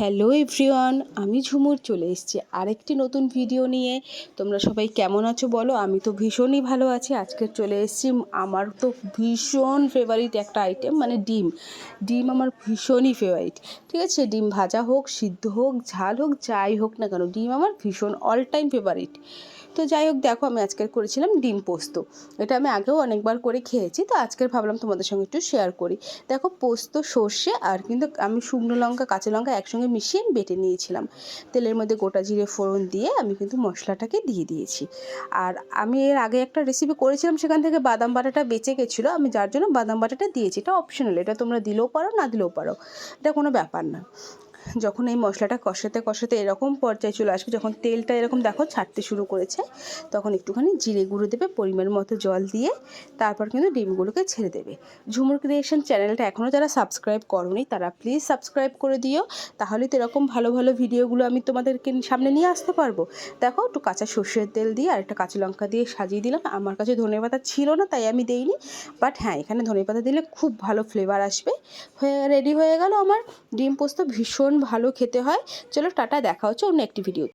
Hello everyone, আমি ঝুমুর চলে এসেছি আরেকটি নতুন ভিডিও নিয়ে। তোমরা সবাই কেমন আছো বলো? আমি তো ভীষণই ভালো আছি। আজকে চলে এসেছি, আমার তো ভীষণ ফেভারিট একটা আইটেম মানে ডিম। ডিম আমার ভীষণই ফেভারিট ঠিক আছে, ডিম ভাজা হোক, সিদ্ধ হোক, ঝাল হোক, যাই হোক না কেন, ডিম আমার ভীষণ অল টাইম ফেভারিট তো যাই হোক, দেখো আমি আজকের করেছিলাম ডিম পোস্ত। এটা আমি আগেও অনেকবার করে খেয়েছি, তো আজকের ভাবলাম তোমাদের সঙ্গে একটু শেয়ার করি। দেখো পোস্ত, সর্ষে আর কিন্তু আমি শুকনো লঙ্কা, কাঁচা লঙ্কা একসঙ্গে মিশিয়ে বেটে নিয়েছিলাম। তেলের মধ্যে গোটা জিরে ফোড়ন দিয়ে আমি কিন্তু মশলাটাকে দিয়ে দিয়েছি। আর আমি এর আগে একটা রেসিপি করেছিলাম, সেখান থেকে বাদাম বাটাটা বেঁচে গেছিল। আমি যার জন্য বাদাম বাটাটা দিয়েছি, এটা অপশনাল এটা তোমরা দিলেও পারো, না দিলেও পারো, এটা কোনো ব্যাপার না। যখন এই মশলাটা কষাতে কষাতে এরকম পর্যায়ে চলে আসবে, যখন তেলটা এরকম দেখো ছাড়তে শুরু করেছে, তখন একটুখানি জিরে গুঁড়ো দেবে, পরিমাণ মতো জল দিয়ে তারপর কিন্তু ডিমগুলোকে ছেড়ে দেবে। ঝুমুর ক্রিয়েশন চ্যানেলটা এখনও যারা সাবস্ক্রাইব করনি, তারা প্লিজ সাবস্ক্রাইব করে দিও, তাহলে তো এরকম ভালো ভালো ভিডিওগুলো আমি তোমাদেরকে সামনে নিয়ে আসতে পারব। দেখো একটু কাঁচা সর্ষের তেল দিয়ে আর একটা কাঁচা লঙ্কা দিয়ে সাজিয়ে দিলাম, আমার কাছে ধনে পাতা ছিল না, তাই আমি দেইনি বাট হ্যাঁ এখানে ধনে পাতা দিলে খুব ভালো ফ্লেভার আসবে। হয়ে রেডি হয়ে গেল আমার ডিম পোস্ত ভীষণ ভালো খেতে হয়। চলো টাটা দেখা হচ্ছে অন্য একটি ভিডিও